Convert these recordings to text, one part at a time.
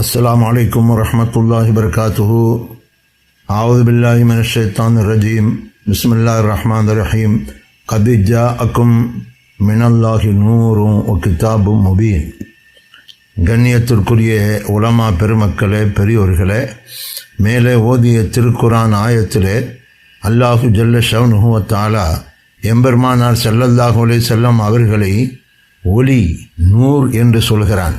السلام عليكم ورحمة الله وبركاته أعوذ بالله من الشيطان الرجيم بسم الله الرحمن الرحيم قد جاءكم من الله نور وكتاب مبين கண்ணியத்திற்குரிய உலமா பெருமக்களே பெரியோர்களே மேலே ஓதிய திருக்குரான் ஆயத்திலே அல்லாஹு ஜல்ல ஷவுனுவத்தாலா எம்பெருமானார் செல்லல்லாஹு அலை செல்லம் அவர்களை ஒளி நூர் என்று சொல்கிறான்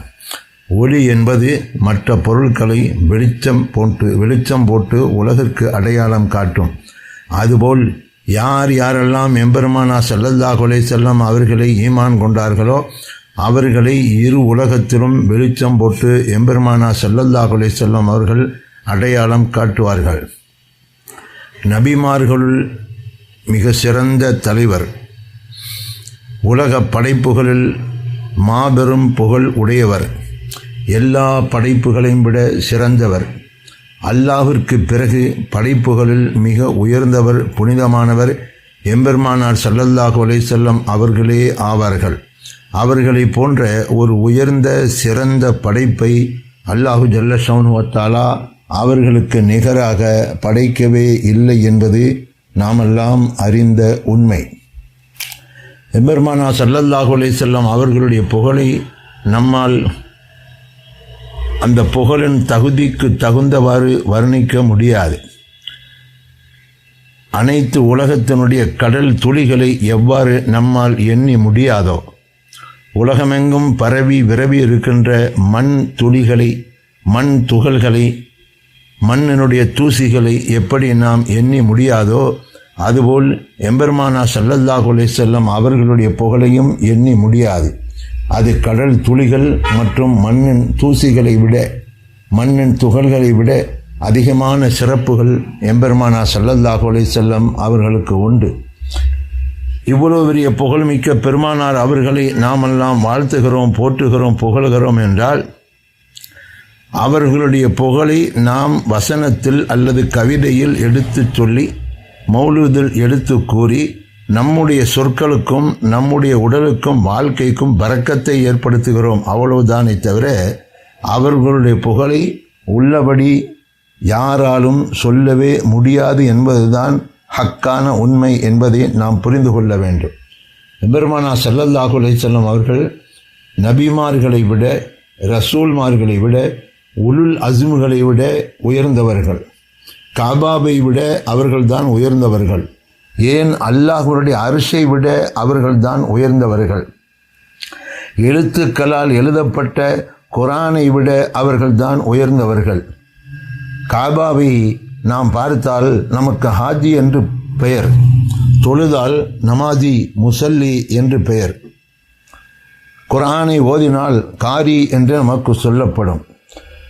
ஒளி என்பது மற்ற பொருட்களை வெளிச்சம் போட்டு வெளிச்சம் போட்டு உலகிற்கு அடையாளம் காட்டும். அதுபோல் யார் யாரெல்லாம் எம்பெருமானா செல்லல்லா கொலை செல்லம் அவர்களை ஈமான் கொண்டார்களோ அவர்களை இரு உலகத்திலும் வெளிச்சம் போட்டு எம்பெருமானா செல்லல்லா கொலை செல்லம் அவர்கள் அடையாளம் காட்டுவார்கள். நபிமார்களுள் மிக சிறந்த தலைவர். உலக படைப்புகளில் மாபெரும் புகழ் உடையவர். எல்லா படைப்புகளையும் விட சிறந்தவர். அல்லாவிற்கு பிறகு படைப்புகளில் மிக உயர்ந்தவர் புனிதமானவர் எம்பெருமானார் சல்லல்லாஹு அலை செல்லம் அவர்களே ஆவார்கள். அவர்களை போன்ற ஒரு உயர்ந்த சிறந்த படைப்பை அல்லாஹு ஜல்லஷவுனுவத்தாலா அவர்களுக்கு நிகராக படைக்கவே இல்லை என்பது நாமெல்லாம் அறிந்த உண்மை. எம்பெருமானா சல்லல்லாஹு அலை செல்லம் அவர்களுடைய புகழை நம்மால் அந்த புகழின் தகுதிக்கு தகுந்தவாறு வர்ணிக்க முடியாது. அனைத்து உலகத்தினுடைய கடல் துளிகளை எவ்வாறு நம்மால் எண்ணி முடியாதோ உலகமெங்கும் பரவி விரவி இருக்கின்ற மண் துளிகளை மண் துகள்களை மண்ணினுடைய தூசிகளை எப்படி நாம் எண்ணி முடியாதோ அதுபோல் எம்பெருமானா சல்லல்லாஹுலே செல்லம் அவர்களுடைய புகழையும் எண்ணி முடியாது. அது கடல் துளிகள் மற்றும் மண்ணின் தூசிகளை விட மண்ணின் துகள்களை விட அதிகமான சிறப்புகள் எம்பெருமானா சல்லல்லாஹு அலை செல்லம் அவர்களுக்கு உண்டு. இவ்வளவு பெரிய புகழ்மிக்க பெருமானார் அவர்களை நாமெல்லாம் வாழ்த்துகிறோம் போற்றுகிறோம் புகழ்கிறோம் என்றால் அவர்களுடைய புகழை நாம் வசனத்தில் அல்லது கவிதையில் எடுத்துச் சொல்லி மௌலுதில் எடுத்து கூறி நம்முடைய சொற்களுக்கும் நம்முடைய உடலுக்கும் வாழ்க்கைக்கும் பறக்கத்தை ஏற்படுத்துகிறோம் அவ்வளவுதானே தவிர அவர்களுடைய புகழை உள்ளபடி யாராலும் சொல்லவே முடியாது என்பதுதான் ஹக்கான உண்மை என்பதை நாம் புரிந்து கொள்ள வேண்டும். எபெருமானா சல்லல்லாஹு அலைசல்லம் அவர்கள் நபிமார்களை விட ரசூல்மார்களை விட உலுல் அஸ்முகளை விட உயர்ந்தவர்கள். காபாவை விட அவர்கள்தான் உயர்ந்தவர்கள். ஏன் அல்லாஹுடைய அரிசை விட அவர்கள்தான் உயர்ந்தவர்கள்? எழுத்துக்களால் எழுதப்பட்ட குரானை விட அவர்கள்தான் உயர்ந்தவர்கள். காபாவை நாம் பார்த்தால் நமக்கு ஹாஜி என்று பெயர். தொழுதால் நமாதி முசல்லி என்று பெயர். குரானை ஓதினால் காரி என்று நமக்கு சொல்லப்படும்.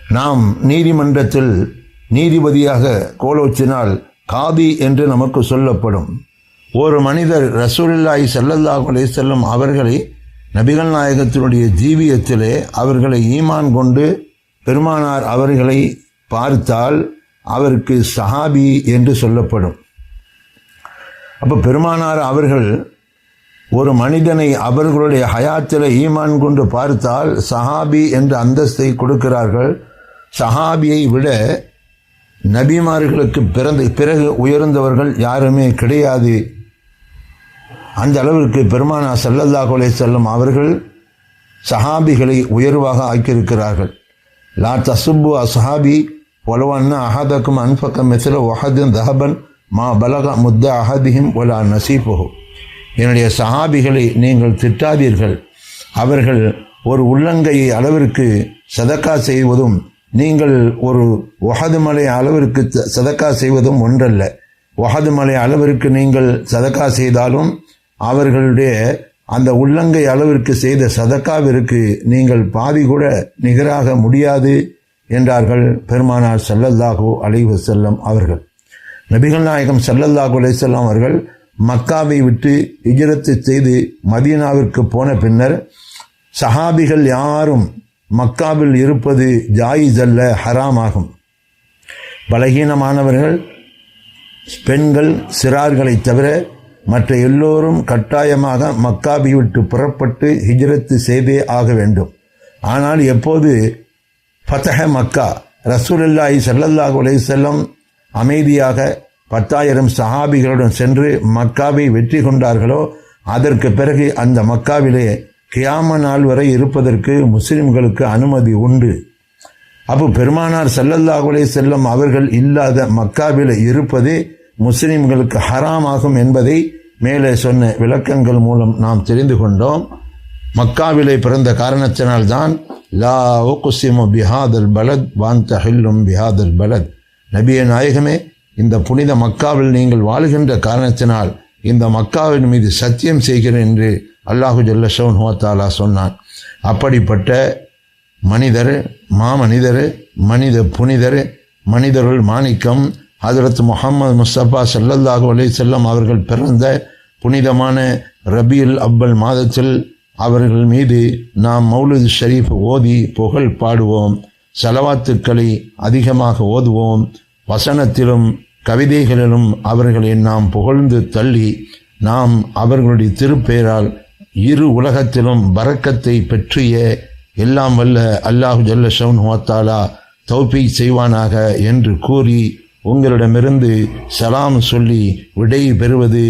நாம் நீதிமன்றத்தில் நீதிபதியாக கோலோச்சினால் காதி என்று நமக்கு சொல்லப்படும். ஒரு மனிதர் ரசூலில்லாய் செல்லல்லாஹுலே செல்லும் அவர்களை நபிகள் நாயகத்தினுடைய ஜீவியத்திலே அவர்களை ஈமான் கொண்டு பெருமானார் அவர்களை பார்த்தால் அவருக்கு சஹாபி என்று சொல்லப்படும். அப்போ பெருமானார் அவர்கள் ஒரு மனிதனை அவர்களுடைய ஹயாத்தில் ஈமான் கொண்டு பார்த்தால் சஹாபி என்ற அந்தஸ்தை கொடுக்கிறார்கள். சஹாபியை விட நபிமார்களுக்கு பிறந்த பிறகு உயர்ந்தவர்கள் யாருமே கிடையாது. அந்த அளவிற்கு பெருமானா சல்லல்லா கொலை செல்லும் அவர்கள் சஹாபிகளை உயர்வாக ஆக்கியிருக்கிறார்கள். லா தசுப்பு அசஹாபி ஒலவன்னா அஹதக்கும் அன்பக்கம் மெசில ஒஹதின் தஹபன் மா பலக முத்த அஹதிஹிம் ஒலா நசீபுஹு. என்னுடைய சஹாபிகளை நீங்கள் திட்டாதீர்கள். அவர்கள் ஒரு உள்ளங்கையை அளவிற்கு சதக்கா செய்வதும் நீங்கள் ஒரு ஒஹது மலை அளவிற்கு சதக்கா செய்வதும் ஒன்றல்ல. ஒஹது மலை அளவிற்கு நீங்கள் சதக்கா செய்தாலும் அவர்களுடைய அந்த உள்ளங்கை அளவிற்கு செய்த சதக்காவிற்கு நீங்கள் பாதி கூட நிகராக முடியாது என்றார்கள் பெருமானார் சல்லல்லாஹூ அலைவு செல்லம் அவர்கள். நபிகள் நாயகம் சல்லல்லாஹூ அலைசல்லாம் அவர்கள் மக்காவை விட்டு இஜரத்து செய்து மதீனாவிற்கு போன பின்னர் சஹாபிகள் யாரும் மக்காவில் இருப்பது ஜாயிஸ் அல்ல ஹராம் ஆகும் பலகீனமானவர்கள் பெண்கள் சிறார்களை தவிர மற்ற எல்லோரும் கட்டாயமாக மக்காபி விட்டு புறப்பட்டு ஹிஜ்ரத்து செய்தே ஆக வேண்டும். ஆனால் எப்போது ஃபத்தஹ மக்கா ரசூலுல்லாஹி சல்லல்லாஹ் செல்லம் அமைதியாக பத்தாயிரம் சஹாபிகளுடன் சென்று மக்காவை வெற்றி கொண்டார்களோ அதற்கு பிறகு அந்த மக்காவிலே கியாம நாள் வரை இருப்பதற்கு முஸ்லிம்களுக்கு அனுமதி உண்டு. அப்போ பெருமானார் செல்லல்லாகுலே செல்லும் அவர்கள் இல்லாத மக்காவில் இருப்பது முஸ்லிம்களுக்கு ஹராமாகும் என்பதை மேலே சொன்ன விளக்கங்கள் மூலம் நாம் தெரிந்து கொண்டோம். மக்காவிலே பிறந்த காரணத்தினால்தான் லா குசிமு பிஹாதல் பலத் வான் ஹில்லும் பிஹாதல் பலத். நபிய நாயகமே இந்த புனித மக்காவில் நீங்கள் வாழுகின்ற காரணத்தினால் இந்த மக்காவின் மீது சத்தியம் செய்கிறேன் என்று அல்லாஹு ஜல்லஷவன் ஹுவத்தாலா சொன்னான் அப்படிப்பட்ட மனிதர் மாமனிதர் மனித புனிதர் மனிதர்கள் மாணிக்கம் ஹதரத் முகமது முஸ்தபா ஸல்லல்லாஹு அலி செல்லம் அவர்கள் பிறந்த புனிதமான ரபியுல் அப்பல் மாதத்தில் அவர்கள் மீது நாம் மௌலுது ஷரீஃப் ஓதி புகழ் பாடுவோம் செலவாத்துக்களை அதிகமாக ஓதுவோம் வசனத்திலும் கவிதைகளிலும் அவர்களை நாம் புகழ்ந்து தள்ளி நாம் அவர்களுடைய திருப்பெயரால் இரு உலகத்திலும் பறக்கத்தை பெற்றிய எல்லாம் வல்ல அல்லாஹு ஜல்ல ஷவுன் ஹுவத்தாலா தௌபி செய்வானாக என்று கூறி உங்களிடமிருந்து சலாம் சொல்லி விடை பெறுவது